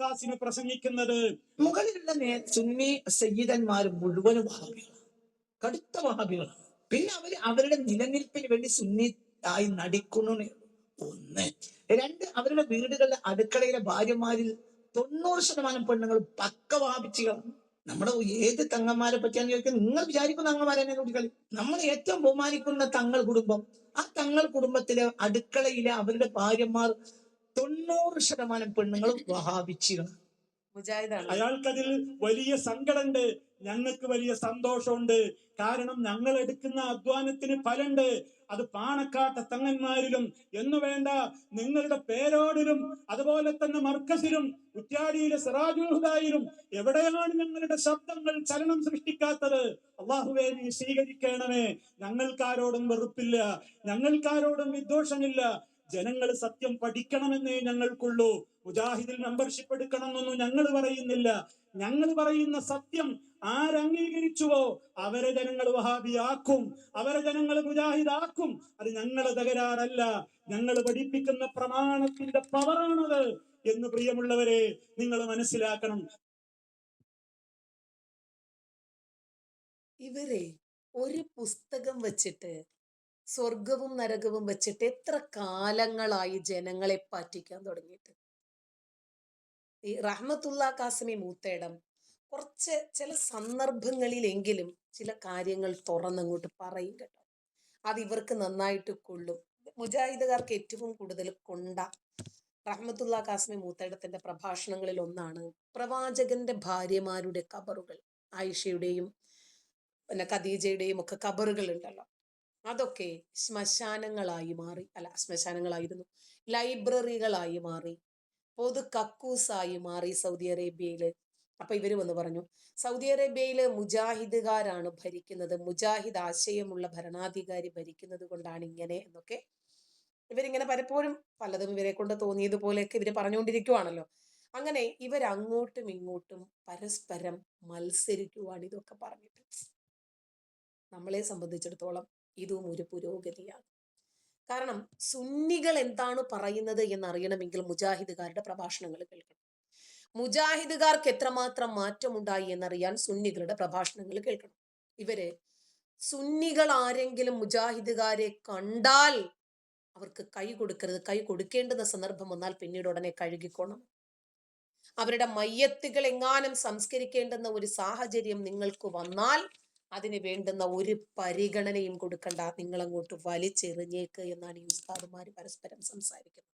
കാസിന് പ്രസംഗിക്കുന്നത് മുകളിലുള്ള സുന്നി സയ്യിദന്മാർ മുഴുവനും വഹാബികളാണ്. കടുത്ത വഹാബികളാണ്. പിന്നെ അവർ അവരുടെ നിലനിൽപ്പിന് വേണ്ടി സുന്നി ആയി നടിക്കുന്നു ഒന്ന്. രണ്ട് അവരുടെ വീടുകളിലെ അടുക്കളയിലെ ഭാര്യമാരിൽ തൊണ്ണൂറ് ശതമാനം പെണ്ണുങ്ങൾ പക്ക വഹാബിച്ചുകളാണ്. നമ്മുടെ ഏത് തങ്ങന്മാരെ പറ്റിയാന്ന് ചോദിക്കുന്നത്? നിങ്ങൾ വിചാരിക്കുന്ന തങ്ങന്മാരെന്നെ കുട്ടികളിൽ നമ്മൾ ഏറ്റവും ബഹുമാനിക്കുന്ന തങ്ങൾ കുടുംബം. ആ തങ്ങൾ കുടുംബത്തിലെ അടുക്കളയിലെ അവരുടെ ഭാര്യമാർ തൊണ്ണൂറ് ശതമാനം പെണ്ണുങ്ങളും മുജാഹിദാണ് അയാൾക്കതിൽ വലിയ സങ്കടമുണ്ട് ഞങ്ങൾക്ക് വലിയ സന്തോഷമുണ്ട്. കാരണം ഞങ്ങൾ എടുക്കുന്ന അധ്വാനത്തിന് ഫലമുണ്ട് അത് പാണക്കാട്ട തങ്ങന്മാരിലും എന്നു വേണ്ട നിങ്ങളുടെ പേരോടിലും അതുപോലെ തന്നെ മർക്കസിലും കുറ്റ്യാടിയിലെ സിറാജുഹുദായിലും എവിടെയാണ് ഞങ്ങളുടെ ശബ്ദങ്ങൾ ചലനം സൃഷ്ടിക്കാത്തത്? അള്ളാഹുവേ നീ സ്വീകരിക്കണമേ. ഞങ്ങൾക്കാരോടും വെറുപ്പില്ല. ഞങ്ങൾക്കാരോടും വിദ്വേഷമില്ല. ജനങ്ങൾ സത്യം പഠിക്കണമെന്നേ ഞങ്ങൾക്കുള്ളൂ. മുജാഹിദിൽ മെമ്പർഷിപ്പ് എടുക്കണമെന്നൊന്നും ഞങ്ങൾ പറയുന്നില്ല. ഞങ്ങൾ പറയുന്ന സത്യം ആരംഗീകരിച്ചുവോ അവരെ ജനങ്ങൾ വഹാബിയാക്കും. അവരെ ജനങ്ങൾ മുജാഹിദാക്കും. അത് ഞങ്ങളെ തകരാറല്ല. ഞങ്ങൾ പഠിപ്പിക്കുന്ന പ്രമാണത്തിന്റെ പവറാണത് എന്ന് പ്രിയമുള്ളവരെ നിങ്ങൾ മനസ്സിലാക്കണം. ഇവരെ ഒരു പുസ്തകം വെച്ചിട്ട് സ്വർഗവും നരകവും വെച്ചിട്ട് എത്ര കാലങ്ങളായി ജനങ്ങളെ പറ്റിക്കാൻ തുടങ്ങിയിട്ട്. ഈ റഹ്മത്തുള്ള കാസിമി മൂത്തേടം കുറച്ച് ചില സന്ദർഭങ്ങളിലെങ്കിലും ചില കാര്യങ്ങൾ തുറന്നങ്ങോട്ട് പറയും കേട്ടോ. അത് ഇവർക്ക് നന്നായിട്ട് കൊള്ളും. മുജാഹിദുകാർക്ക് ഏറ്റവും കൂടുതൽ കൊണ്ട റഹ്മത്തുള്ള കാസ്മി മൂത്തേടത്തിന്റെ പ്രഭാഷണങ്ങളിൽ ഒന്നാണ് പ്രവാചകന്റെ ഭാര്യമാരുടെ കബറുകൾ. ആയിഷയുടെയും പിന്നെ ഖദീജയുടെയും ഒക്കെ കബറുകൾ ഉണ്ടല്ലോ. അതൊക്കെ ശ്മശാനങ്ങളായി മാറി. അല്ല ശ്മശാനങ്ങളായിരുന്നു. ലൈബ്രറികളായി മാറി. പൊതു കക്കൂസായി മാറി സൗദി അറേബ്യയിൽ അപ്പൊ ഇവർ വന്ന് പറഞ്ഞു സൗദി അറേബ്യയിൽ മുജാഹിദുകാരാണ് ഭരിക്കുന്നത്. മുജാഹിദ് ആശയമുള്ള ഭരണാധികാരി ഭരിക്കുന്നത് കൊണ്ടാണ് ഇങ്ങനെ എന്നൊക്കെ ഇവരിങ്ങനെ പലപ്പോഴും പലതും ഇവരെ കൊണ്ട് തോന്നിയതുപോലെയൊക്കെ ഇവർ പറഞ്ഞുകൊണ്ടിരിക്കുവാണല്ലോ. അങ്ങനെ ഇവർ അങ്ങോട്ടും ഇങ്ങോട്ടും പരസ്പരം മത്സരിക്കുവാണ് ഇതൊക്കെ പറഞ്ഞിട്ട്. നമ്മളെ സംബന്ധിച്ചിടത്തോളം ഇതും ഒരു പുരോഗതിയാണ്. കാരണം സുന്നികൾ എന്താണ് പറയുന്നത് എന്നറിയണമെങ്കിൽ മുജാഹിദുകാരുടെ പ്രഭാഷണങ്ങൾ കേൾക്കണം. മുജാഹിദുകാർക്ക് എത്രമാത്രം മാറ്റമുണ്ടായി എന്നറിയാൻ സുന്നികളുടെ പ്രഭാഷണങ്ങൾ കേൾക്കണം. ഇവർ സുന്നികൾ ആരെങ്കിലും മുജാഹിദുകാരെ കണ്ടാൽ അവർക്ക് കൈ കൊടുക്കരുത്. കൈ കൊടുക്കേണ്ടുന്ന സന്ദർഭം വന്നാൽ പിന്നീട് ഉടനെ കഴുകിക്കോണം. അവരുടെ മയ്യത്തുകൾ എങ്ങാനും സംസ്കരിക്കേണ്ടുന്ന ഒരു സാഹചര്യം നിങ്ങൾക്ക് വന്നാൽ അതിന് വേണ്ടുന്ന ഒരു പരിഗണനയും കൊടുക്കണ്ട. നിങ്ങൾ അങ്ങോട്ട് വലിച്ചെറിഞ്ഞേക്ക് എന്നാണ് ഈ ഉസ്താദുമാര് പരസ്പരം സംസാരിക്കുന്നത്.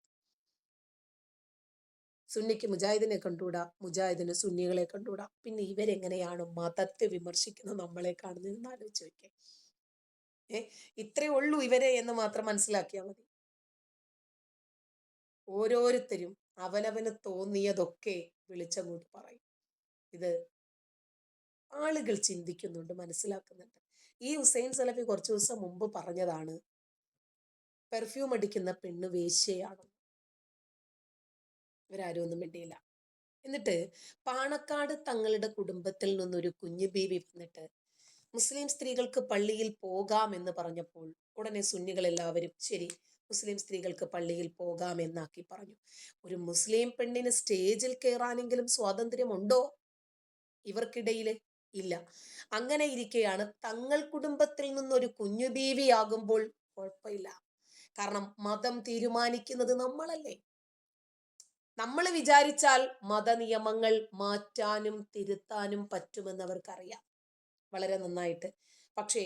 സുന്നിക്ക് മുജാഹിദിനെ കണ്ടുകൂടാ? മുജാഹിദിന് സുന്നികളെ കണ്ടുകൂടാ? പിന്നെ ഇവരെങ്ങനെയാണ് മതത്തെ വിമർശിക്കുന്ന നമ്മളെ കാണുന്നതെന്ന് ആലോചിച്ച് നോക്കിയേ. ഏ? ഇത്രേ ഉള്ളൂ ഇവരെ എന്ന് മാത്രം മനസ്സിലാക്കിയാൽ മതി. ഓരോരുത്തരും അവനവന് തോന്നിയതൊക്കെ വിളിച്ചങ്ങോട്ട് പറയും. ഇത് ആളുകൾ ചിന്തിക്കുന്നുണ്ട് മനസ്സിലാക്കുന്നുണ്ട്. ഈ ഹുസൈൻ സലഫി കുറച്ച് ദിവസം മുമ്പ് പറഞ്ഞതാണ് പെർഫ്യൂം അടിക്കുന്ന പെണ്ണ് വേശ്യയാണ്. ഇവരാരും ഒന്നും മിണ്ടിയില്ല. എന്നിട്ട് പാണക്കാട് തങ്ങളുടെ കുടുംബത്തിൽ നിന്നൊരു കുഞ്ഞു ബീവി വന്നിട്ട് മുസ്ലിം സ്ത്രീകൾക്ക് പള്ളിയിൽ പോകാം എന്ന് പറഞ്ഞപ്പോൾ ഉടനെ സുന്നികൾ എല്ലാവരും ശരി മുസ്ലിം സ്ത്രീകൾക്ക് പള്ളിയിൽ പോകാം എന്നാക്കി പറഞ്ഞു. ഒരു മുസ്ലിം പെണ്ണിന് സ്റ്റേജിൽ കയറാനെങ്കിലും സ്വാതന്ത്ര്യമുണ്ടോ? ഇവർക്കിടയിൽ ഇല്ല. അങ്ങനെ ഇരിക്കെയാണ് തങ്ങൾ കുടുംബത്തിൽ നിന്നൊരു കുഞ്ഞു ബീവിയാകുമ്പോൾ കുഴപ്പമില്ല. കാരണം മതം തീരുമാനിക്കുന്നത് നമ്മളല്ലേ. നമ്മൾ വിചാരിച്ചാൽ മതനിയമങ്ങൾ മാറ്റാനും തിരുത്താനും പറ്റുമെന്ന് അവർക്കറിയാം വളരെ നന്നായിട്ട്. പക്ഷേ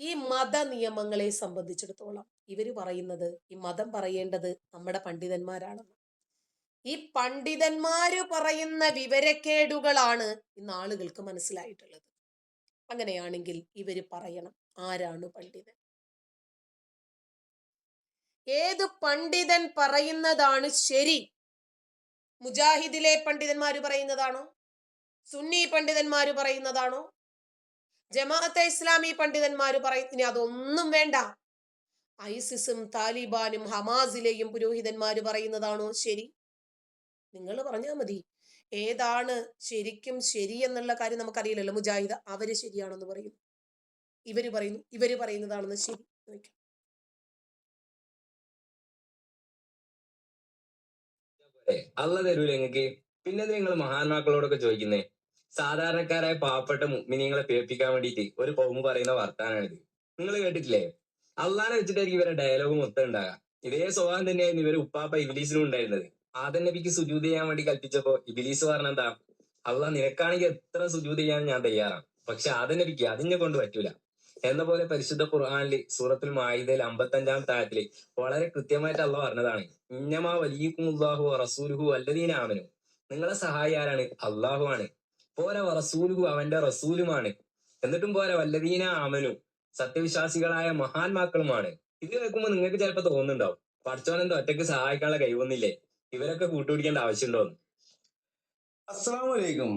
ഈ മത നിയമങ്ങളെ സംബന്ധിച്ചിടത്തോളം ഇവർ പറയുന്നത് ഈ മതം പറയേണ്ടത് നമ്മുടെ പണ്ഡിതന്മാരാണെന്ന് ഈ പണ്ഡിതന്മാര് പറയുന്ന വിവരക്കേടുകളാണ് ഇന്ന് ആളുകൾക്ക് മനസ്സിലായിട്ടുള്ളത്. അങ്ങനെയാണെങ്കിൽ ഇവർ പറയണം ആരാണ് പണ്ഡിതൻ? ഏത് പണ്ഡിതൻ പറയുന്നതാണ് ശരി? മുജാഹിദിലെ പണ്ഡിതന്മാര് പറയുന്നതാണോ? സുന്നി പണ്ഡിതന്മാര് പറയുന്നതാണോ? ജമാഅത്തെ ഇസ്ലാമി പണ്ഡിതന്മാര് പറയുന്ന അതൊന്നും വേണ്ട. ഐസിസും താലിബാനും ഹമാസിലെയും പുരോഹിതന്മാര് പറയുന്നതാണോ ശരി? നിങ്ങൾ പറഞ്ഞാൽ മതി. ഏതാണ് ശരിക്കും ശരി എന്നുള്ള കാര്യം നമുക്കറിയില്ലല്ലോ മുജാഹിദ്. അവർ ശരിയാണെന്ന് പറയുന്നു ഇവർ പറയുന്നു ഇവർ പറയുന്നതാണെന്ന് ശരി നോക്കാം അല്ല തരൂല നിങ്ങക്ക് പിന്നെ നിങ്ങൾ മഹാന്മാക്കളോടൊക്കെ ചോദിക്കുന്നേ? സാധാരണക്കാരായ പാവപ്പെട്ട മിനിങ്ങളെ പേപ്പിക്കാൻ വേണ്ടിയിട്ട് ഒരു കൗമ് പറയുന്ന വർത്താനാണിത്. നിങ്ങൾ കേട്ടിട്ടില്ലേ? അള്ളാനെ വെച്ചിട്ടായിരിക്കും ഇവരുടെ ഡയലോഗ് മൊത്തം ഉണ്ടാകാം ഇതേ സ്വഭാവം തന്നെയായിരുന്നു ഇവർ ഉപ്പാപ്പ ഇംഗ്ലീഷിലും ഉണ്ടായിരുന്നത്. ആദം നബിക്ക് സുജൂത് ചെയ്യാൻ വേണ്ടി കൽപ്പിച്ചപ്പോ ഇബിലീസ് പറഞ്ഞെന്താ? അള്ളാഹ് നിനക്കാണെങ്കിൽ എത്ര സുജൂത് ചെയ്യാൻ ഞാൻ തയ്യാറാണ്. പക്ഷെ ആദം നബിക്ക് അതിനെ കൊണ്ട് പറ്റൂല. എന്ന പോലെ പരിശുദ്ധ ഖുർആാനിൽ സൂറത്തുൽ മായിദയിൽ അമ്പത്തഞ്ചാം താഴത്തിൽ വളരെ കൃത്യമായിട്ട് അള്ള പറഞ്ഞതാണ്. ഇന്നമാ ഉള്ളാഹു റസൂലുഹു അല്ലദീന ആമനു. നിങ്ങളെ സഹായി ആരാണ്? അള്ളാഹു ആണ്. പോരാ റസൂലുഹു അവന്റെ റസൂലുമാണ്. എന്നിട്ടും പോരാ വല്ലദീന ആമനു. സത്യവിശ്വാസികളായ മഹാന്മാക്കളുമാണ്. ഇത് കേൾക്കുമ്പോൾ നിങ്ങൾക്ക് ചിലപ്പോ തോന്നുന്നുണ്ടാവും. പഠിച്ചോനെന്തോ ഒറ്റയ്ക്ക് സഹായിക്കാനുള്ള കഴിവൊന്നില്ലേ ഇവരൊക്കെ കൂട്ടുപിടിക്കേണ്ട ആവശ്യമുണ്ടോ അസ്സാമലൈക്കും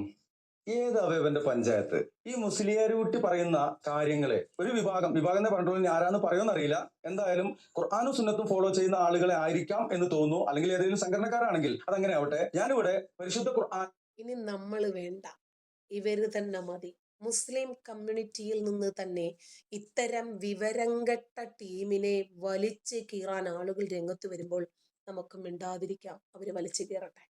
ഏത് അവയവന്റെ പഞ്ചായത്ത്? ഈ മുസ്ലിയാർ കുട്ടി പറയുന്ന കാര്യങ്ങളെ ഒരു വിഭാഗം വിഭാഗം എന്ന് പറഞ്ഞിട്ടുള്ള ആരാന്ന് പറയുമെന്ന് അറിയില്ല. എന്തായാലും ഖുർആാനും സുന്നത്തും ഫോളോ ചെയ്യുന്ന ആളുകളെ ആയിരിക്കാം എന്ന് തോന്നുന്നു. അല്ലെങ്കിൽ ഏതെങ്കിലും സംഘടനക്കാരാണെങ്കിൽ അതങ്ങനെ ആവട്ടെ. ഞാനിവിടെ പരിശുദ്ധ ഖുർആൻ ഇനി നമ്മൾ വേണ്ട. ഇവർ തന്നെ മതി. മുസ്ലിം കമ്മ്യൂണിറ്റിയിൽ നിന്ന് തന്നെ ഇത്തരം വിവരംകെട്ട ടീമിനെ വലിച്ചു കീറാൻ ആളുകൾ രംഗത്ത് വരുമ്പോൾ നമുക്ക് മിണ്ടാതിരിക്കാം. അവർ വലിച്ചു കയറട്ടെ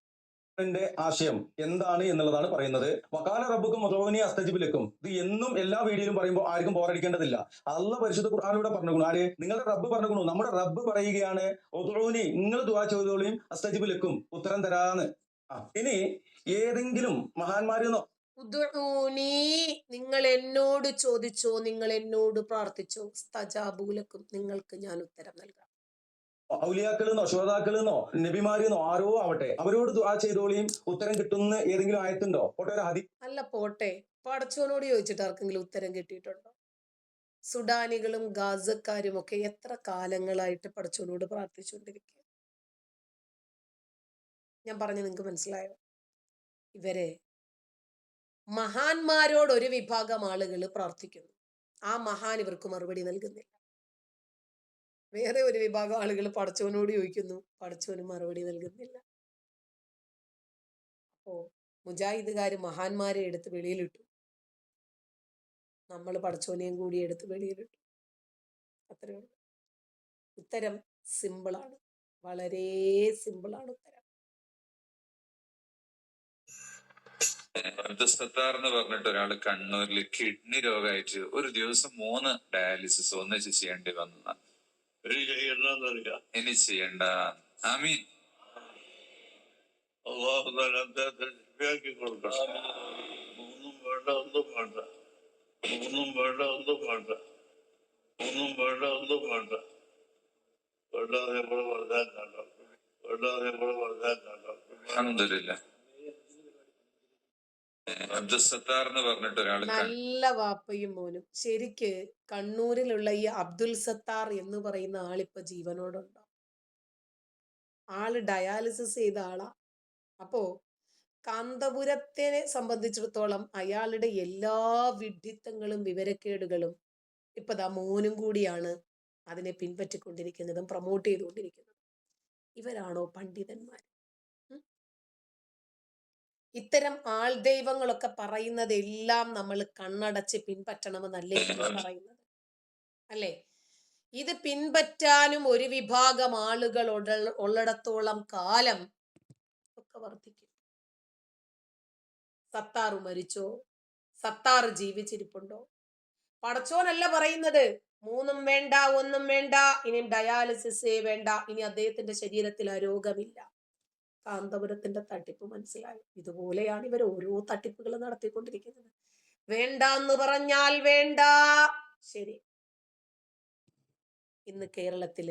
ആശയം എന്താണ് എന്നുള്ളതാണ് പറയുന്നത്. വക്കാല റബ്ബുക്കും മുതോനി അസ്തജിബിലേക്കും. ഇത് എന്നും എല്ലാ വീഡിയോയിലും പറയുമ്പോൾ ആർക്കും ബോറടിക്കേണ്ടതില്ല. അല്ല പരിശുദ്ധ ഖുർആാനിലൂടെ പറഞ്ഞു ആര്? നിങ്ങളുടെ റബ്ബ് പറഞ്ഞു നമ്മുടെ റബ്ബ് പറയുകയാണ് ഒതുറൂനി നിങ്ങൾ ദുവാ ചെയ്തോളിയും അസ്തജിബിലേക്കും. ഉത്തരം തരാന്ന്. ഇനി ഏതെങ്കിലും മഹാന്മാരെന്നോ? നിങ്ങൾ എന്നോട് ചോദിച്ചോ? നിങ്ങൾ എന്നോട് പ്രാർത്ഥിച്ചോ? സ്തജാബൂലക്കും നിങ്ങൾക്ക് ഞാൻ ഉത്തരം നൽകാം. ഔലിയാക്കളെന്നോ ശോതാക്കളെന്നോ നബിമാരെന്നോ ആരോ ആവട്ടെ അവരോട് ദുആ ചെയ്തോളിയും ഉത്തരം കിട്ടുന്ന ഏതെങ്കിലും ആയത്തുണ്ടോ? പോട്ടെ അല്ല പോട്ടെ. പടച്ചോനോട് ചോദിച്ചിട്ട് ആർക്കെങ്കിലും ഉത്തരം കിട്ടിയിട്ടുണ്ടോ? സുഡാനികളും ഗാസക്കാരും ഒക്കെ എത്ര കാലങ്ങളായിട്ട് പടച്ചോനോട് പ്രാർത്ഥിച്ചുകൊണ്ടിരിക്കുക? ഞാൻ പറഞ്ഞു നിങ്ങൾക്ക് മനസ്സിലായോ? ഇവരെ മഹാന്മാരോട് ഒരു വിഭാഗം ആളുകൾ പ്രാർത്ഥിക്കുന്നു. ആ മഹാൻ ഇവർക്ക് മറുപടി നൽകുന്നില്ല. വേറെ ഒരു വിഭാഗം ആളുകൾ പടച്ചവനോട് ചോദിക്കുന്നു. പടച്ചവന് മറുപടി നൽകുന്നില്ല. അപ്പോ മുജാഹിദുകാർ മഹാന്മാരെ എടുത്ത് വെളിയിലിട്ടു. നമ്മൾ പടച്ചോനെയും കൂടി എടുത്ത് വെളിയിലിട്ടു. അത്രയേ ഉള്ളൂ. ഉത്തരം സിമ്പിളാണ്. വളരെ സിമ്പിളാണ് ഉത്തരം. സത്താർ എന്ന് പറഞ്ഞിട്ട് ഒരാൾ കണ്ണൂരിൽ കിഡ്നി രോഗമായിട്ട് ഒരു ദിവസം മൂന്ന് ഡയാലിസിസ് ഒന്നിച്ച് ചെയ്യേണ്ടി വന്ന ഇനി ചെയ്യണ്ടെന്നറിയാം. ഇനി ചെയ്യണ്ട. ആമീൻ. അള്ളാഹു താല അദ്ദേഹത്തെ ശരിയാക്കി കൊടുക്കണം. മൂന്നും വേണ്ട ഒന്നും വേണ്ട. മൂന്നും വേണ്ട ഒന്നും വേണ്ട. ഒന്നും വേണ്ട. വേണ്ടാതെ നമ്മൾ പറഞ്ഞാൽ വേണ്ടാതെ നമ്മൾ പറഞ്ഞാൽ കണ്ടോ അഹമ്മദില്ല അബ്ദുൽ സത്താർ നല്ല വാപ്പയും മോനും. ശരിക്ക് കണ്ണൂരിലുള്ള ഈ അബ്ദുൽ സത്താർ എന്ന് പറയുന്ന ആളിപ്പൊ ജീവനോടുണ്ടോ? ആൾ ഡയാലിസിസ് ചെയ്ത ആളാ. അപ്പോ കാന്തപുരത്തെ സംബന്ധിച്ചിടത്തോളം അയാളുടെ എല്ലാ വിഡിത്തങ്ങളും വിവരക്കേടുകളും ഇപ്പൊ ദാ മോനും കൂടിയാണ് അതിനെ പിൻപറ്റിക്കൊണ്ടിരിക്കുന്നതും പ്രൊമോട്ട് ചെയ്തുകൊണ്ടിരിക്കുന്നതും. ഇവരാണോ പണ്ഡിതന്മാർ? ഇത്തരം ആൾ ദൈവങ്ങളൊക്കെ പറയുന്നതെല്ലാം നമ്മൾ കണ്ണടച്ച് പിൻപറ്റണമെന്നല്ലേ പറയുന്നത്? അല്ലേ? ഇത് പിൻപറ്റാനും ഒരു വിഭാഗം ആളുകൾ ഉള്ളിടത്തോളം കാലം ഒക്കെ വർദ്ധിക്കും. സത്താറ് മരിച്ചോ? സത്താറ് ജീവിച്ചിരിപ്പുണ്ടോ? പടച്ചോനല്ല പറയുന്നത് മൂന്നും വേണ്ട ഒന്നും വേണ്ട ഇനി ഡയാലിസിസേ വേണ്ട ഇനി അദ്ദേഹത്തിന്റെ ശരീരത്തിൽ ആ രോഗമില്ല. കാന്തപുരത്തിന്റെ തട്ടിപ്പ് മനസ്സിലായി. ഇതുപോലെയാണ് ഇവർ ഓരോ തട്ടിപ്പുകൾ നടത്തിക്കൊണ്ടിരിക്കുന്നത്. വേണ്ട എന്ന് പറഞ്ഞാൽ വേണ്ട. ശരി. ഇന്ന് കേരളത്തിൽ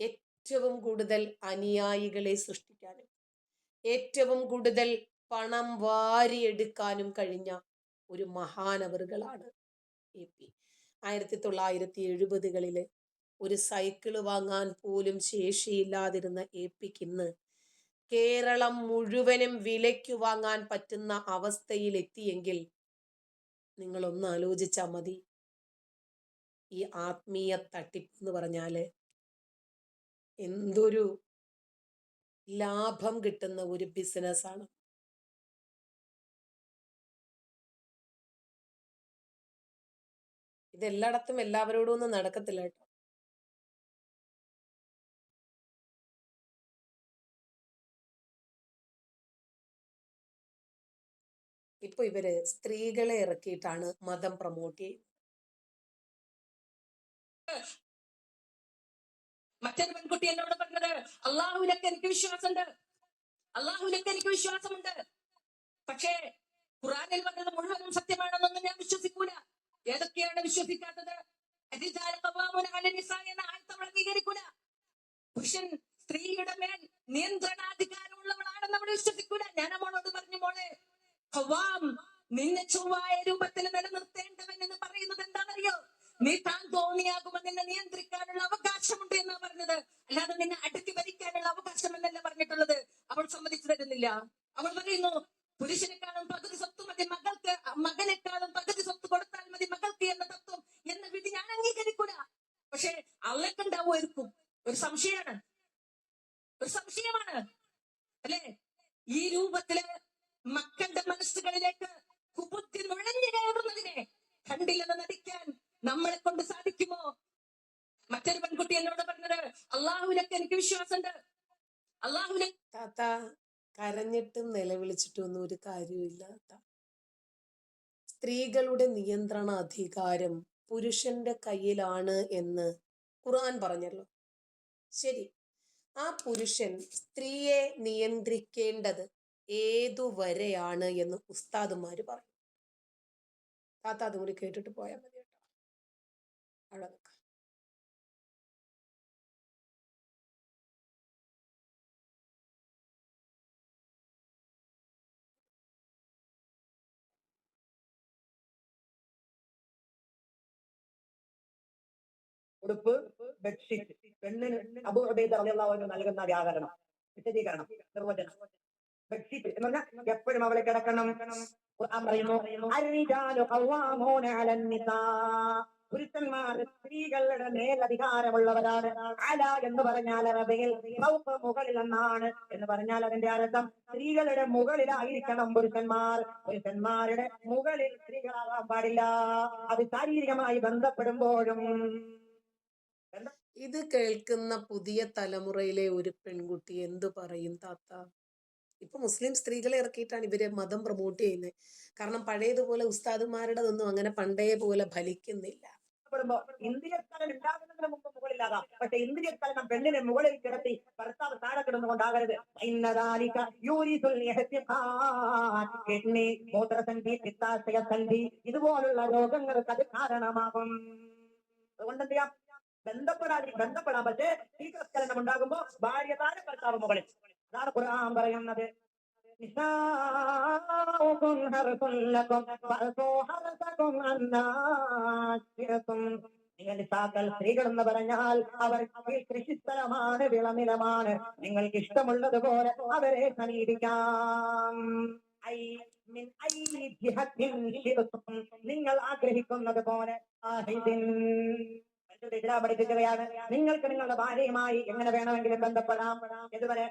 ഏറ്റവും കൂടുതൽ അനുയായികളെ സൃഷ്ടിക്കാനും ഏറ്റവും കൂടുതൽ പണം വാരിയെടുക്കാനും കഴിഞ്ഞ ഒരു മഹാനവറുകളാണ് എ പി. ആയിരത്തി തൊള്ളായിരത്തി എഴുപതുകളിൽ ഒരു സൈക്കിൾ വാങ്ങാൻ പോലും ശേഷിയില്ലാതിരുന്ന എ പിക്ക് ഇന്ന് കേരളം മുഴുവനും വിലയ്ക്ക് വാങ്ങാൻ പറ്റുന്ന അവസ്ഥയിൽ എത്തിയെങ്കിൽ നിങ്ങൾ ഒന്ന് ആലോചിച്ചാൽ മതി. ഈ ആത്മീയ തട്ടിപ്പ് എന്ന് പറഞ്ഞാൽ എന്തൊരു ലാഭം കിട്ടുന്ന ഒരു ബിസിനസ്സാണ്. ഇതെല്ലായിടത്തും എല്ലാവരോടും ഒന്നും നടക്കത്തില്ല കേട്ടോ. ഇപ്പൊ ഇവർ സ്ത്രീകളെ ഇറക്കിയിട്ടാണ് മതം പ്രൊമോട്ട് ചെയ്യുന്നത്. മറ്റൊരു പെൺകുട്ടി എന്നോട് പറഞ്ഞത് അള്ളാഹുവിനൊക്കെ എനിക്ക് വിശ്വാസമുണ്ട്. അള്ളാഹുവിനൊക്കെ എനിക്ക് വിശ്വാസമുണ്ട്. പക്ഷേ ഖുറാനിൽ പറഞ്ഞത് മുഴുവനും സത്യമാണെന്നൊന്നും ഞാൻ വിശ്വസിക്കൂല. ഏതൊക്കെയാണ് വിശ്വസിക്കാത്തത്? എന്ന അംഗീകരിക്കൂല. പുരുഷൻ സ്ത്രീയുടെ മേൽ നിയന്ത്രണാധികാരമുള്ളവളാണെന്ന് നമ്മൾ വിശ്വസിക്കൂല. ഞാൻ അവളോട് പറഞ്ഞു മോളെ ഖവാം നിന്നെ ചൊവ്വായ രൂപത്തിൽ നിലനിർത്തേണ്ടവൻ എന്ന് പറയുന്നത് എന്താണെന്നറിയോ? നീ താൻ തോന്നിയാകുമ്പോൾ നിന്നെ നിയന്ത്രിക്കാനുള്ള അവകാശമുണ്ട് എന്നാ പറഞ്ഞത്. അല്ലാതെ നിന്നെ അടുക്കി ഭരിക്കാനുള്ള അവകാശം എന്നല്ല പറഞ്ഞിട്ടുള്ളത്. അവൾ സമ്മതിച്ചു തരുന്നില്ല. അവൾ പറയുന്നു പുരുഷനെക്കാളും പകുതി സ്വത്ത് മതി മകൾക്ക്. മകനെക്കാളും പകുതി സ്വത്ത് കൊടുത്താൽ മതി മകൾക്ക് എന്ന തത്വം എന്ന വിധി ഞാൻ അംഗീകരിക്കൂല. പക്ഷെ അവൾക്കുണ്ടാവുമായിരിക്കും ഒരു സംശയമാണ്. ഒരു സംശയമാണ്. അല്ലെ? ഈ രൂപത്തിൽ മക്കളുടെ മനസ്സുകളിലേക്ക് കുബുദ്ധി നുഴഞ്ഞു കയറുന്നതിനെ കണ്ടില്ലെന്ന് നടിക്കാൻ നമ്മളെ കൊണ്ട് സാധിക്കുമോ? മറ്റൊരു പെൺകുട്ടി എന്നോട് പറഞ്ഞത് അള്ളാഹുവിനൊക്കെ എനിക്ക് വിശ്വാസമുണ്ട്. അള്ളാഹുവിനെ താത്ത കരഞ്ഞിട്ടും നിലവിളിച്ചിട്ടും ഒന്നും ഒരു കാര്യമില്ല സ്ത്രീകളുടെ നിയന്ത്രണ അധികാരം പുരുഷന്റെ കയ്യിലാണ് എന്ന് ഖുർആൻ പറഞ്ഞല്ലോ. ശരി. ആ പുരുഷൻ സ്ത്രീയെ നിയന്ത്രിക്കേണ്ടത് ഏതുവരെയാണ് എന്ന് ഉസ്താദുമാര് പറയും. താത്ത അതും കൂടി കേട്ടിട്ട് പോയാൽ മതി കേട്ടോ. അവിടെ നിൽക്കാം ഉടുപ്പ് ബെഡ്ഷീറ്റ് പെണ്ണിന് അബു അൻഹു നൽകുന്ന വ്യാകരണം വിശദീകരണം നിർവചനം. ബെഡ്ഷീറ്റ് എന്ന് പറഞ്ഞാൽ എപ്പോഴും അവളെ കിടക്കണം. പുരുഷന്മാർ സ്ത്രീകളുടെ മേൽ അധികാരമുള്ളവരാണ് അല എന്ന് പറഞ്ഞാൽ അറബിയിൽ ഫൗഖ് മുകളിൽ എന്നാണ് എന്ന് പറഞ്ഞാൽ അതിന്റെ അർത്ഥം സ്ത്രീകളുടെ മുകളിലായിരിക്കണം പുരുഷന്മാർ. പുരുഷന്മാരുടെ മുകളിൽ സ്ത്രീകളാകാൻ പാടില്ല. അത് ശാരീരികമായി ബന്ധപ്പെടുമ്പോഴും ഇത് കേൾക്കുന്ന പുതിയ തലമുറയിലെ ഒരു പെൺകുട്ടി എന്തു പറയും താത്ത? ഇപ്പൊ മുസ്ലിം സ്ത്രീകളെ ഇറക്കിയിട്ടാണ് ഇവർ മതം പ്രൊമോട്ട് ചെയ്യുന്നത് കാരണം പഴയതുപോലെ ഉസ്താദുമാരുടെതൊന്നും അങ്ങനെ പണ്ടേ പോലെ ഫലിക്കുന്നില്ല. പെണ്ണിനെ മുകളിൽ കിടത്തി താഴെ ഇതുപോലുള്ള രോഗങ്ങൾക്ക് അത് കാരണമാകും. അതുകൊണ്ട് ബന്ധപ്പെടാതെ ബന്ധപ്പെടാം. പക്ഷേ ശീഘ്രസ്ഖലനം ഉണ്ടാകുമ്പോ ഭാര്യ ഭർത്താവ് മുകളിൽ. അതാണ് ഖുർആൻ പറയുന്നത്. നിങ്ങൾ നിസാക്കൾ സ്ത്രീകൾ എന്ന് പറഞ്ഞാൽ അവർ കൃഷിസ്ഥലമാണ് വിളനിലമാണ് നിങ്ങൾക്ക് ഇഷ്ടമുള്ളതുപോലെ അവരെ സമീപിക്കാം. നിങ്ങൾ ആഗ്രഹിക്കുന്നത് പോലെ ഇസ്ലാം പഠിപ്പിക്കുകയാണ് നിങ്ങൾക്ക് നിങ്ങളുടെ ഭാര്യയുമായി എങ്ങനെ വേണമെങ്കിലും ബന്ധപ്പെടാം ഇതുവരെ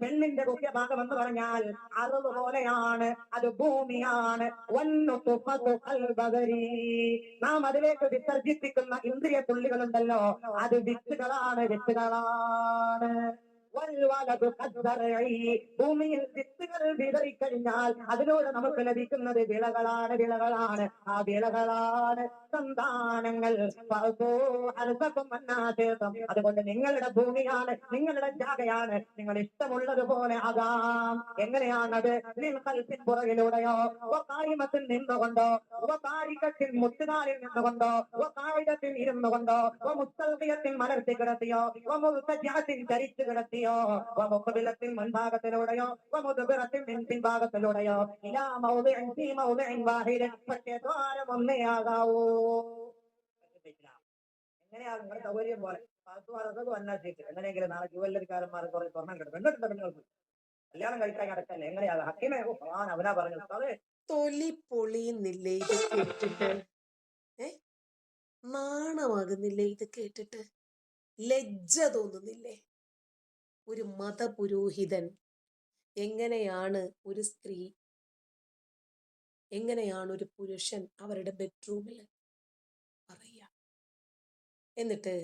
പെണ്ണിന്റെ മുഖ്യഭാഗം എന്ന് പറഞ്ഞാൽ അറുത് പോലെയാണ് അത് ഭൂമിയാണ്. നാം അതിലേക്ക് വിസർജിപ്പിക്കുന്ന ഇന്ദ്രിയ തുള്ളികളുണ്ടല്ലോ അത് വിത്തുകളാണ് വിത്തുകളാണ്. ഭൂമിയിൽ വിത്തുകൾ വിതറിക്കഴിഞ്ഞാൽ അതിലൂടെ നമുക്ക് ലഭിക്കുന്നത് വിളകളാണ് വിളകളാണ്. ആ വിളകളാണ് സന്താനങ്ങൾ. അതുകൊണ്ട് നിങ്ങളുടെ ഭൂമിയാണ് നിങ്ങളുടെ ജാഗയാണ്. നിങ്ങൾ ഇഷ്ടമുള്ളതുപോലെ ആകാം. എങ്ങനെയാണത്? നിൽക്കൽപ്പിൻ കൽപ്പിൻ പുറകിലൂടെയോ കായിമത്തിൽ നിന്നുകൊണ്ടോ ഉപകാരികത്തിൽ മുത്തുകാലിൽ നിന്നുകൊണ്ടോ കായികത്തിൽ ഇരുന്നുകൊണ്ടോ മുത്തൽ മലർത്തി കിടത്തിയോ മുസ്തജാത്തിൽ ധരിച്ചു കിടത്തിയോ മുഖബിലത്തിൽ മുൻഭാഗത്തിലൂടെയോ? മുതുബിറത്തിൽ പിൻഭാഗത്തിലൂടെയോ ഇലാ മൗദിഇൻ ഫീ മൗദിഇൻ വാഹിദൻ പക്ഷേ ദ്വാരം ഒന്നേയാകാവൂ. എങ്ങനെയാ നിങ്ങളുടെ സൗകര്യം പോലെ? എങ്ങനെയെങ്കിലും നാളെ ജുവല്ലറിക്കാരന്മാർ കുറെ സ്വർണം കിട്ടും എന്നിട്ടുണ്ട് നിങ്ങൾക്ക് കല്യാണം കഴിക്കാൻ കിടക്കല്ലേ? എങ്ങനെയാ ഹക്കിമേ ആ അവനാ പറഞ്ഞത്. തൊലി പൊളിയുന്നില്ലേ ഇത് കേട്ടിട്ട്? ഏ? നാണമാകുന്നില്ലേ ഇത് കേട്ടിട്ട്? ലജ്ജ തോന്നുന്നില്ലേ? ഒരു മതപുരോഹിതൻ എങ്ങനെയാണ് ഒരു സ്ത്രീ എങ്ങനെയാണ് ഒരു പുരുഷൻ അവരുടെ ബെഡ്റൂമിൽ പറയുക. എന്നിട്ട്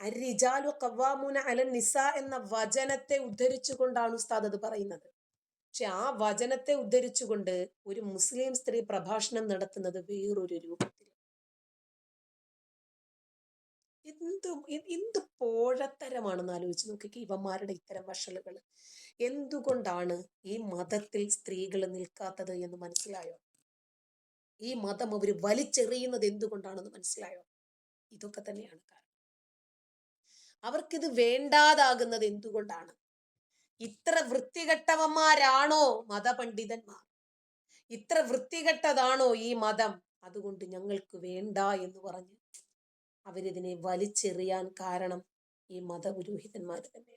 അരിജാലു കവാമുന അല നിസ എന്ന വചനത്തെ ഉദ്ധരിച്ചുകൊണ്ടാണ് ഉസ്താദ് അത് പറയുന്നത്. പക്ഷെ ആ വചനത്തെ ഉദ്ധരിച്ചുകൊണ്ട് ഒരു മുസ്ലിം സ്ത്രീ പ്രഭാഷണം നടത്തുന്നത് വേറൊരു രൂപത്തിൽ എന്ത് എന്ത് പോഴത്തരമാണെന്ന് ആലോചിച്ച് നോക്കിക്കേ ഇവന്മാരുടെ ഇത്തരം വഷളുകൾ. എന്തുകൊണ്ടാണ് ഈ മതത്തിൽ സ്ത്രീകൾ നിൽക്കാത്തത് എന്ന് മനസ്സിലായോ? ഈ മതം അവർ വലിച്ചെറിയുന്നത് എന്തുകൊണ്ടാണെന്ന് മനസ്സിലായോ? ഇതൊക്കെ തന്നെയാണ് കാരണം. അവർക്കിത് വേണ്ടാതാകുന്നത് എന്തുകൊണ്ടാണ്? ഇത്ര വൃത്തികെട്ടവന്മാരാണോ മതപണ്ഡിതന്മാർ? ഇത്ര വൃത്തികെട്ടതാണോ ഈ മതം? അതുകൊണ്ട് ഞങ്ങൾക്ക് വേണ്ട എന്ന് പറഞ്ഞ് അവരിതിനെ വലിച്ചെറിയാൻ കാരണം ഈ മതപുരോഹിതന്മാർ തന്നെയാണ്.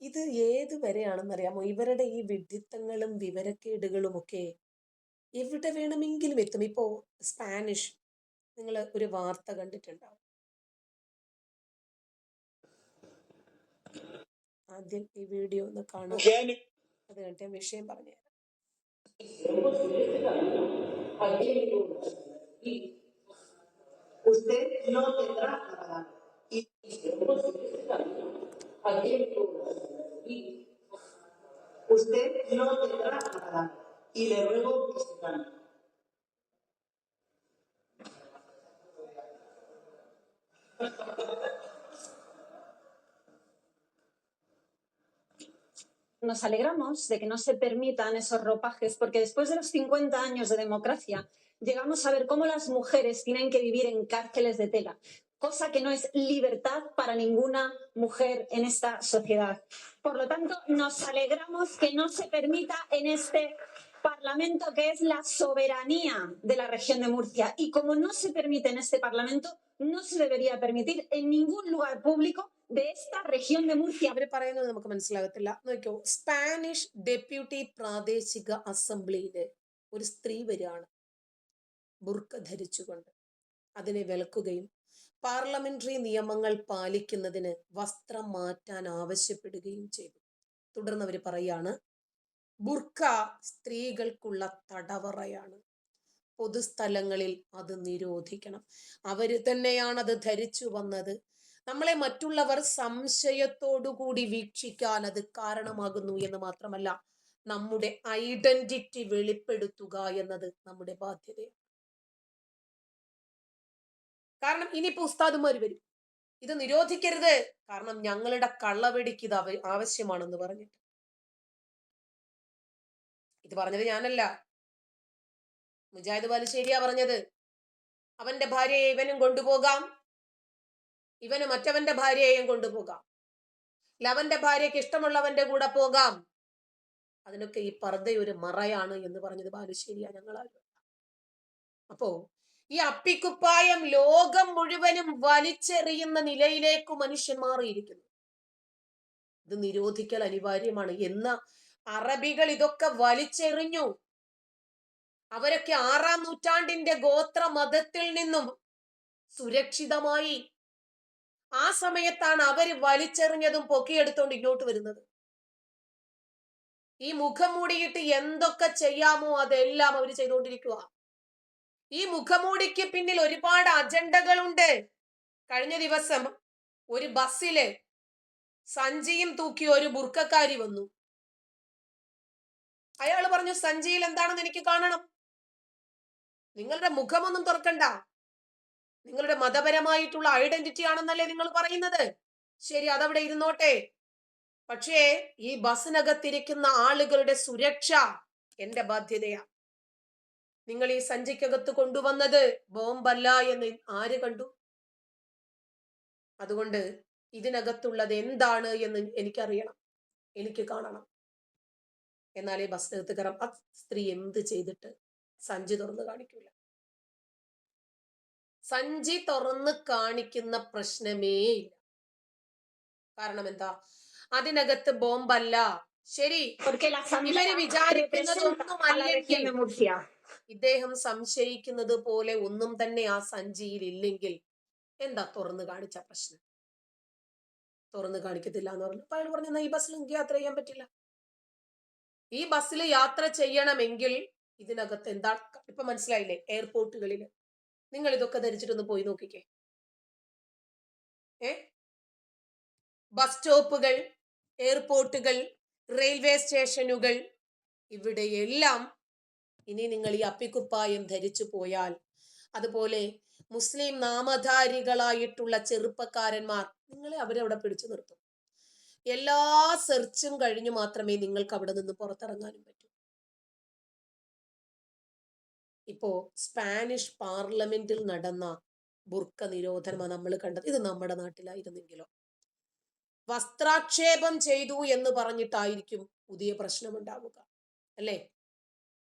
ഇത് ഏത് വരെയാണെന്നറിയാമോ? ഇവരുടെ ഈ വിഡിത്തങ്ങളും വിവരക്കേടുകളും ഒക്കെ എവിടെ വേണമെങ്കിലും എത്തും. ഇപ്പോ സ്പാനിഷ് നിങ്ങൾ ഒരു വാർത്ത കണ്ടിട്ടുണ്ടാവും. ആദ്യം ഈ വീഡിയോ ഒന്ന് കാണാം അത് കണ്ടിട്ട് ഞാൻ വിഷയം പറഞ്ഞുതരാം Usted no tendrá la. Y usted no tendrá la. Y le ruego que se calme. Nos alegramos de que no se permitan esos ropajes, porque después de los 50 años de democracia, llegamos a ver cómo las mujeres tienen que vivir en cárceles de tela, cosa que no es libertad para ninguna mujer en esta sociedad. Por lo tanto, nos alegramos que no se permita en este Parlamento, que es la soberanía de la región de Murcia. Y como no se permite en este Parlamento, no se debería permitir en ningún lugar público de esta región de Murcia. അവർ പറയുന്നത് നമുക്ക് മനസ്സിലാകത്തില്ല. നോക്കിയോ Spanish deputy പ്രാദേശിക അസംബ്ലിയിലെ ഒരു സ്ത്രീ വരികയാണ്. ബുർക്ക ധരിച്ചുകൊണ്ട് അതിനെ വിലക്കുകയും പാർലമെന്ററി നിയമങ്ങൾ പാലിക്കുന്നതിന് വസ്ത്രം മാറ്റാൻ ആവശ്യപ്പെടുകയും ചെയ്തു. തുടർന്ന് അവർ പറയാണ് ബുർക്ക സ്ത്രീകൾക്കുള്ള തടവറയാണ്. പൊതുസ്ഥലങ്ങളിൽ അത് നിരോധിക്കണം. അവർ തന്നെയാണ് അത് ധരിച്ചു വന്നത്. നമ്മളെ മറ്റുള്ളവർ സംശയത്തോടുകൂടി വീക്ഷിക്കാൻ അത് കാരണമാകുന്നു എന്ന് മാത്രമല്ല നമ്മുടെ ഐഡന്റിറ്റി വെളിപ്പെടുത്തുക എന്നത് നമ്മുടെ ബാധ്യതയാണ് കാരണം ഇനിയിപ്പോ ഉസ്താദുമാർ വരും. ഇത് നിരോധിക്കരുത്. കാരണം ഞങ്ങളുടെ കള്ളവെടിക്ക് ഇത് ആവശ്യമാണെന്ന് പറഞ്ഞിട്ട്. ഇത് പറഞ്ഞത് ഞാനല്ല. മുജാഹിദ് ബാലുശ്ശേരിയാ പറഞ്ഞത്. അവന്റെ ഭാര്യയെ ഇവനും കൊണ്ടുപോകാം. ഇവന് മറ്റവന്റെ ഭാര്യയെയും കൊണ്ടുപോകാം. ലവന്റെ ഭാര്യയ്ക്ക് ഇഷ്ടമുള്ളവന്റെ കൂടെ പോകാം. അതിനൊക്കെ ഈ പർദ്ദ ഒരു മറയാണ് എന്ന് പറഞ്ഞത് ബാലുശ്ശേരിയാ ഞങ്ങളാരും. അപ്പോ ഈ അപ്പിക്കുപ്പായം ലോകം മുഴുവനും വലിച്ചെറിയുന്ന നിലയിലേക്ക് മനുഷ്യൻ മാറിയിരിക്കുന്നു. ഇത് നിരോധിക്കൽ അനിവാര്യമാണ് എന്ന അറബികൾ ഇതൊക്കെ വലിച്ചെറിഞ്ഞു. അവരൊക്കെ ആറാം നൂറ്റാണ്ടിന്റെ ഗോത്ര മതത്തിൽ നിന്നും സുരക്ഷിതമായി ആ സമയത്താണ് അവർ വലിച്ചെറിഞ്ഞതും പൊക്കിയെടുത്തോണ്ട് ഇങ്ങോട്ട് വരുന്നത്. ഈ മുഖം മൂടിയിട്ട് എന്തൊക്കെ ചെയ്യാമോ അതെല്ലാം അവർ ചെയ്തുകൊണ്ടിരിക്കുക ഈ മുഖമൂടിക്ക് പിന്നിൽ ഒരുപാട് അജണ്ടകളുണ്ട്. കഴിഞ്ഞ ദിവസം ഒരു ബസ്സിൽ സഞ്ചിയും തൂക്കി ഒരു ബുർക്കക്കാരി വന്നു. അയാൾ പറഞ്ഞു സഞ്ചിയിൽ എന്താണെന്ന് എനിക്ക് കാണണം. നിങ്ങളുടെ മുഖമൊന്നും തുറക്കണ്ട. നിങ്ങളുടെ മതപരമായിട്ടുള്ള ഐഡന്റിറ്റി ആണെന്നല്ലേ നിങ്ങൾ പറയുന്നത്? ശരി അതവിടെ ഇരുന്നോട്ടെ. പക്ഷേ ഈ ബസ്സിനകത്തിരിക്കുന്ന ആളുകളുടെ സുരക്ഷ എന്റെ ബാധ്യതയാ. നിങ്ങൾ ഈ സഞ്ചിക്കകത്ത് കൊണ്ടുവന്നത് ബോംബല്ല എന്ന് ആര് കണ്ടു? അതുകൊണ്ട് ഇതിനകത്തുള്ളത് എന്താണ് എന്ന് എനിക്കറിയണം. എനിക്ക് കാണണം. എന്നാൽ ഈ ബസ്സിനകത്ത് കയറാം. ആ സ്ത്രീ എന്ത് ചെയ്തിട്ട് സഞ്ചി തുറന്ന് കാണിക്കൂല? സഞ്ചി തുറന്ന് കാണിക്കുന്ന പ്രശ്നമേ ഇല്ല. കാരണം എന്താ? അതിനകത്ത് ബോംബല്ല. ശരി ഇവർ വിചാരിക്കുന്നത് representa ഒന്നും a la región അല്ലെങ്കിൽ ഇദ്ദേഹം സംശയിക്കുന്നത് പോലെ ഒന്നും തന്നെ ആ സഞ്ചിയിൽ ഇല്ലെങ്കിൽ എന്താ തുറന്നു കാണിച്ച പ്രശ്നം? തുറന്ന് കാണിക്കത്തില്ല എന്ന് പറഞ്ഞു. അപ്പൊ അയാൾ പറഞ്ഞു ഈ ബസ്സിൽ എനിക്ക് യാത്ര ചെയ്യാൻ പറ്റില്ല. ഈ ബസ്സിൽ യാത്ര ചെയ്യണമെങ്കിൽ ഇതിനകത്ത് എന്താ? ഇപ്പൊ മനസ്സിലായില്ലേ? എയർപോർട്ടുകളിൽ നിങ്ങൾ ഇതൊക്കെ ധരിച്ചിട്ടൊന്ന് പോയി നോക്കിക്കേ. ഏ? ബസ് സ്റ്റോപ്പുകൾ എയർപോർട്ടുകൾ റെയിൽവേ സ്റ്റേഷനുകൾ ഇവിടെയെല്ലാം ഇനി നിങ്ങൾ ഈ അപ്പിക്കുപ്പായം ധരിച്ചു പോയാൽ അതുപോലെ മുസ്ലിം നാമധാരികളായിട്ടുള്ള ചെറുപ്പക്കാരന്മാർ നിങ്ങളെ അവരവിടെ പിടിച്ചു നിർത്തും. എല്ലാ സെർച്ചും കഴിഞ്ഞു മാത്രമേ നിങ്ങൾക്ക് അവിടെ നിന്ന് പുറത്തിറങ്ങാനും ഇപ്പോ സ്പാനിഷ് പാർലമെന്റിൽ നടന്ന ബുർക്ക നിരോധനമാണ് നമ്മൾ കണ്ടത്. ഇത് നമ്മുടെ നാട്ടിലായിരുന്നെങ്കിലോ. വസ്ത്രാക്ഷേപം ചെയ്തു എന്ന് പറഞ്ഞിട്ടായിരിക്കും പുതിയ പ്രശ്നമുണ്ടാവുക. അല്ലേ?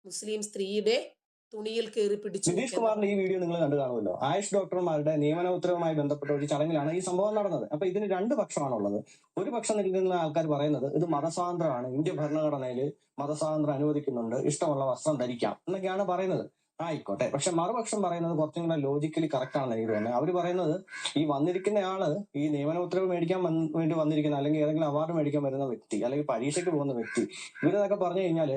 മുസ്ലിം സ്ത്രീയുടെ തുണിയിൽ കയറി പിടിച്ചു നിതീഷ് കുമാറിന്റെ ഈ വീഡിയോ നിങ്ങൾ കണ്ടു കാണുമല്ലോ. ആയുഷ് ഡോക്ടർമാരുടെ നിയമന ഉത്തരവുമായി ബന്ധപ്പെട്ട ഒരു ചടങ്ങിലാണ് ഈ സംഭവം നടന്നത്. അപ്പൊ ഇതിന് രണ്ട് പക്ഷമാണുള്ളത്. ഒരു പക്ഷം നിൽക്കുന്ന ആൾക്കാർ പറയുന്നത് ഇത് മതസ്വാതന്ത്ര്യമാണ്. ഇന്ത്യ ഭരണഘടനയിൽ മതസ്വാതന്ത്ര്യം അനുവദിക്കുന്നുണ്ട്. ഇഷ്ടമുള്ള വസ്ത്രം ധരിക്കാം എന്നൊക്കെയാണ് പറയുന്നത്. ആയിക്കോട്ടെ. പക്ഷെ മറുപക്ഷം പറയുന്നത് കുറച്ചും കൂടെ ലോജിക്കലി കറക്റ്റ് ആണെന്ന് എനിക്ക് തോന്നുന്നത് അവർ പറയുന്നത് ഈ വന്നിരിക്കുന്ന ആൾ ഈ നിയമന ഉത്തരവ് മേടിക്കാൻ വേണ്ടി വന്നിരിക്കുന്ന അല്ലെങ്കിൽ ഏതെങ്കിലും അവാർഡ് മേടിക്കാൻ വരുന്ന വ്യക്തി അല്ലെങ്കിൽ പരീക്ഷയ്ക്ക് പോകുന്ന വ്യക്തി ഇവരെന്നൊക്കെ പറഞ്ഞു കഴിഞ്ഞാൽ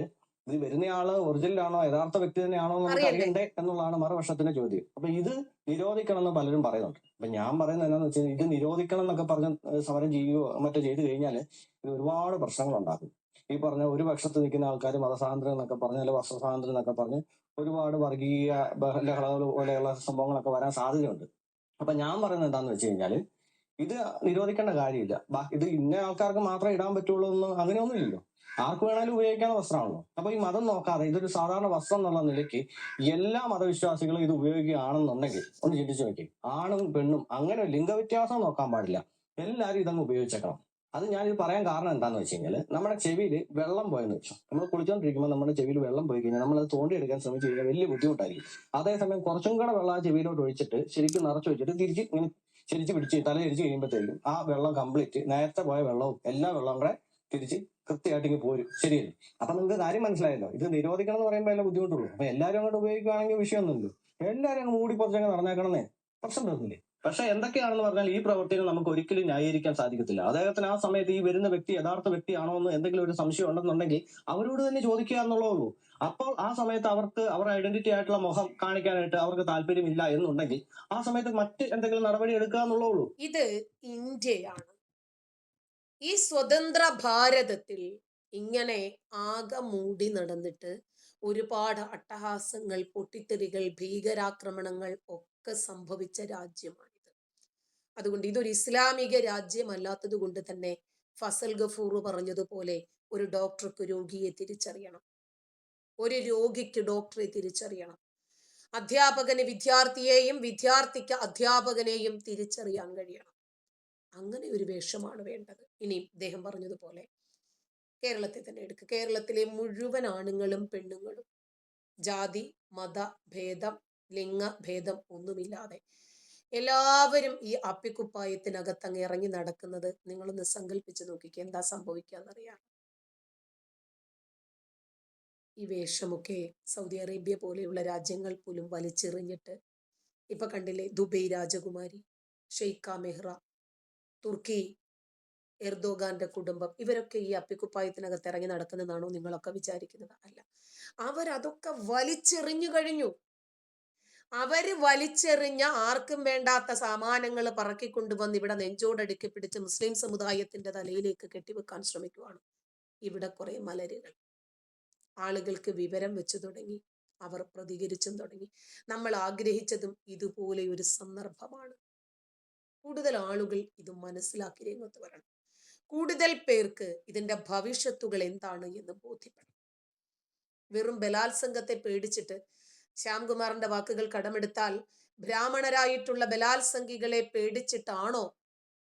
ഇത് വരുന്ന ആൾ ഒറിജിനൽ ആണോ യഥാർത്ഥ വ്യക്തി തന്നെയാണോ നമുക്ക് അറിയണ്ടേ? എന്നുള്ളതാണ് മറുപക്ഷത്തിന്റെ ചോദ്യം. അപ്പൊ ഇത് നിരോധിക്കണം എന്ന് പലരും പറയുന്നുണ്ട്. അപ്പൊ ഞാൻ പറയുന്നത് എന്താണെന്ന് വെച്ചാൽ ഇത് നിരോധിക്കണം എന്നൊക്കെ പറഞ്ഞ് സമരം ചെയ്യുകയോ മറ്റോ ചെയ്തു കഴിഞ്ഞാൽ ഇത് ഒരുപാട് പ്രശ്നങ്ങൾ ഉണ്ടാകും ഈ പറഞ്ഞ ഒരു പക്ഷത്ത് നിൽക്കുന്ന ആൾക്കാർ മതസ്വാതന്ത്ര്യം എന്നൊക്കെ പറഞ്ഞ് അല്ലെങ്കിൽ വസ്ത്രസ്വാതന്ത്ര്യം എന്നൊക്കെ പറഞ്ഞ് ഒരുപാട് വർഗീയ ലഹളകൾ പോലെയുള്ള സംഭവങ്ങളൊക്കെ വരാൻ സാധ്യതയുണ്ട്. അപ്പൊ ഞാൻ പറയുന്നത് എന്താണെന്ന് വെച്ച് കഴിഞ്ഞാൽ ഇത് നിരോധിക്കേണ്ട കാര്യമില്ല. ഇത് ഇന്ന ആൾക്കാർക്ക് മാത്രമേ ഇടാൻ പറ്റുള്ളൂ എന്ന് അങ്ങനെയൊന്നുമില്ലല്ലോ ആർക്ക് വേണമെങ്കിലും ഉപയോഗിക്കാവുന്ന വസ്ത്രമാണല്ലോ. അപ്പൊ ഈ മതം നോക്കാതെ ഇതൊരു സാധാരണ വസ്ത്രം എന്നുള്ള നിലയ്ക്ക് എല്ലാ മതവിശ്വാസികളും ഇത് ഉപയോഗിക്കുകയാണെന്നുണ്ടെങ്കിൽ ഒന്ന് ചിന്തിച്ചു നോക്കി ആണും പെണ്ണും അങ്ങനെ ലിംഗവ്യത്യാസം നോക്കാൻ പാടില്ല. എല്ലാവരും ഇതങ്ങ് ഉപയോഗിച്ചേക്കണം. അത് ഞാൻ പറയാൻ കാരണം എന്താന്ന് വെച്ച് കഴിഞ്ഞാൽ നമ്മുടെ ചെവിയിൽ വെള്ളം പോയെന്ന് വെച്ചു. നമ്മൾ കുളിച്ചോണ്ടിരിക്കുമ്പോൾ നമ്മുടെ ചെവിയിൽ വെള്ളം പോയി കഴിഞ്ഞാൽ നമ്മൾ അത് തോണ്ടിയെടുക്കാൻ ശ്രമിച്ചു കഴിഞ്ഞാൽ വലിയ ബുദ്ധിമുട്ടായിരിക്കും. അതേസമയം കുറച്ചും കൂടെ വെള്ളം ആ ചെവിയിലോട്ട് ഒഴിച്ചിട്ട് ശരിക്കും നിറച്ചു വെച്ചിട്ട് തിരിച്ച് ഇങ്ങനെ ചിരിച്ച് പിടിച്ച് തല തിരിച്ച് കഴിയുമ്പോഴത്തേക്കും ആ വെള്ളം കംപ്ലീറ്റ് നേരത്തെ പോയ വെള്ളവും എല്ലാ വെള്ളവും കൂടെ തിരിച്ച് കൃത്യമായിട്ട് ഇങ്ങനെ പോരും. ശരിയല്ലേ? അപ്പൊ നിങ്ങൾക്ക് കാര്യം മനസ്സിലായല്ലോ? ഇത് നിരോധിക്കണം എന്ന് പറയുമ്പോൾ എല്ലാം ബുദ്ധിമുട്ടുള്ളൂ. അപ്പൊ എല്ലാവരും അങ്ങോട്ട് ഉപയോഗിക്കുകയാണെങ്കിൽ വിഷയമൊന്നുമില്ല. എല്ലാവരും അങ്ങ് മൂടി പുറത്തേക്ക് നടന്നേക്കണമെന്നേ പ്രശ്നം തോന്നില്ലേ പക്ഷെ എന്തൊക്കെയാണെന്ന് പറഞ്ഞാൽ ഈ പ്രവർത്തികൾ നമുക്ക് ഒരിക്കലും ന്യായീകരിക്കാൻ സാധിക്കത്തില്ല. അദ്ദേഹത്തിന് ആ സമയത്ത് ഈ വരുന്ന വ്യക്തി യഥാർത്ഥ വ്യക്തിയാണോ എന്ന് എന്തെങ്കിലും ഒരു സംശയം ഉണ്ടെന്നുണ്ടെങ്കിൽ അവരോട് തന്നെ ചോദിക്കുക എന്നുള്ളതുള്ളൂ അപ്പോൾ ആ സമയത്ത് അവർക്ക് അവരുടെ ഐഡന്റിറ്റി ആയിട്ടുള്ള മുഖം കാണിക്കാനായിട്ട് അവർക്ക് താല്പര്യമില്ല എന്നുണ്ടെങ്കിൽ ആ സമയത്ത് മറ്റ് എന്തെങ്കിലും നടപടി എടുക്കുക എന്നുള്ളേ ഇത് ഇന്ത്യയാണ്. ഈ സ്വതന്ത്ര ഭാരതത്തിൽ ഇങ്ങനെ ആകെ മൂടി നടന്നിട്ട് ഒരുപാട് അട്ടഹാസങ്ങൾ പൊട്ടിത്തെറികൾ ഭീകരാക്രമണങ്ങൾ ഒക്കെ സംഭവിച്ച രാജ്യമാണിത് അതുകൊണ്ട് ഇതൊരു ഇസ്ലാമിക രാജ്യമല്ലാത്തത് കൊണ്ട് തന്നെ ഫസൽ ഗഫൂർ പറഞ്ഞതുപോലെ ഒരു ഡോക്ടർക്ക് രോഗിയെ തിരിച്ചറിയണം. ഒരു രോഗിക്ക് ഡോക്ടറെ തിരിച്ചറിയണം. അധ്യാപകന് വിദ്യാർത്ഥിയെയും വിദ്യാർത്ഥിക്ക് അധ്യാപകനെയും തിരിച്ചറിയാൻ കഴിയണം. അങ്ങനെ ഒരു വേഷമാണ് വേണ്ടത്. ഇനി അദ്ദേഹം പറഞ്ഞതുപോലെ കേരളത്തെ തന്നെ എടുക്കുക കേരളത്തിലെ മുഴുവൻ ആണുങ്ങളും പെണ്ണുങ്ങളും ജാതി മത ഭേദം ലിംഗ ഭേദം ഒന്നുമില്ലാതെ എല്ലാവരും ഈ അപ്പിക്കുപ്പായത്തിനകത്ത് അങ്ങ് ഇറങ്ങി നടക്കുന്നത് നിങ്ങളൊന്ന് സങ്കല്പിച്ച് നോക്കിക്കുക എന്താ സംഭവിക്കാന്നറിയാം ഈ വേഷമൊക്കെ സൗദി അറേബ്യ പോലെയുള്ള രാജ്യങ്ങൾ പോലും വലിച്ചെറിഞ്ഞിട്ട് ഇപ്പൊ കണ്ടില്ലേ ദുബൈ രാജകുമാരി ഷെയ്ഖ മെഹ്റ തുർക്കി എർദോഗാന്റെ കുടുംബം ഇവരൊക്കെ ഈ അപ്പിക്കുപ്പായത്തിനകത്ത് ഇറങ്ങി നടക്കുന്നതാണോ നിങ്ങളൊക്കെ വിചാരിക്കുന്നത്? അല്ല അവരതൊക്കെ വലിച്ചെറിഞ്ഞു കഴിഞ്ഞു. അവർ വലിച്ചെറിഞ്ഞ ആർക്കും വേണ്ടാത്ത സാമാനങ്ങൾ പറക്കിക്കൊണ്ടുവന്ന് ഇവിടെ നെഞ്ചോടടുക്കി പിടിച്ച് മുസ്ലിം സമുദായത്തിന്റെ തലയിലേക്ക് കെട്ടിവെക്കാൻ ശ്രമിക്കുവാണ്. ഇവിടെ കുറെ മലരുകൾ. ആളുകൾക്ക് വിവരം വെച്ചു തുടങ്ങി. അവർ പ്രതികരിച്ചും തുടങ്ങി. നമ്മൾ ആഗ്രഹിച്ചതും ഇതുപോലെ ഒരു സന്ദർഭമാണ്. കൂടുതൽ ആളുകൾ ഇത് മനസ്സിലാക്കി രംഗത്ത് വരണം. കൂടുതൽ പേർക്ക് ഇതിന്റെ ഭവിഷ്യത്തുകൾ എന്താണ് എന്ന് ബോധ്യപ്പെടണം. വെറും ബലാത്സംഗത്തെ പേടിച്ചിട്ട് ശ്യാംകുമാറിന്റെ വാക്കുകൾ കടമെടുത്താൽ ബ്രാഹ്മണരായിട്ടുള്ള ബലാത്സംഗികളെ പേടിച്ചിട്ടാണോ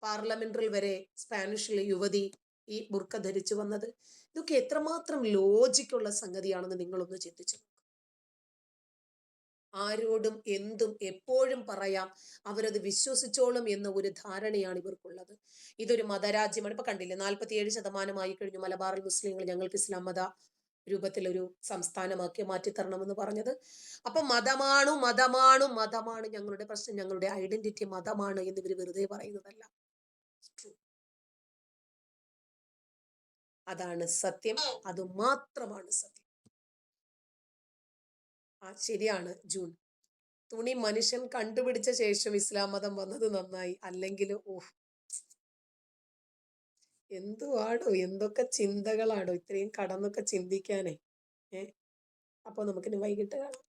പാർലമെന്റിൽ വരെ സ്പാനിഷിലെ യുവതി ഈ ബുർക്ക ധരിച്ചു വന്നത്? ഇതൊക്കെ എത്രമാത്രം ലോജിക്കുള്ള സംഗതിയാണെന്ന് നിങ്ങളൊന്ന് ചിന്തിച്ചു. ആരോടും എന്തും എപ്പോഴും പറയാം. അവരത് വിശ്വസിച്ചോളും എന്ന ഒരു ധാരണയാണ് ഇവർക്കുള്ളത്. ഇതൊരു മതരാജ്യമാണ്. ഇപ്പൊ കണ്ടില്ലേ നാൽപ്പത്തിയേഴ് ശതമാനമായി കഴിഞ്ഞു. മലബാറിൽ മുസ്ലിങ്ങൾ ഞങ്ങൾക്ക് ഇസ്ലാം മത രൂപത്തിലൊരു സംസ്ഥാനമാക്കി മാറ്റിത്തരണമെന്ന് പറഞ്ഞത്. അപ്പം മതമാണു മതമാണു മതമാണ് ഞങ്ങളുടെ പ്രശ്നം. ഞങ്ങളുടെ ഐഡന്റിറ്റി മതമാണ് എന്ന് ഇവർ വെറുതെ പറയുന്നതല്ല. അതാണ് സത്യം. അത് മാത്രമാണ് സത്യം. ആ ശരിയാണ് ജൂൺ. തുണി മനുഷ്യൻ കണ്ടുപിടിച്ച ശേഷം ഇസ്ലാം മതം വന്നത് നന്നായി. അല്ലെങ്കിൽ ഓഹ് എന്തുവാടോ? എന്തൊക്കെ ചിന്തകളാണോ ഇത്രയും കടന്നൊക്കെ ചിന്തിക്കാനേ. ഏ? അപ്പൊ നമുക്കിനി വൈകിട്ട് കാണാം.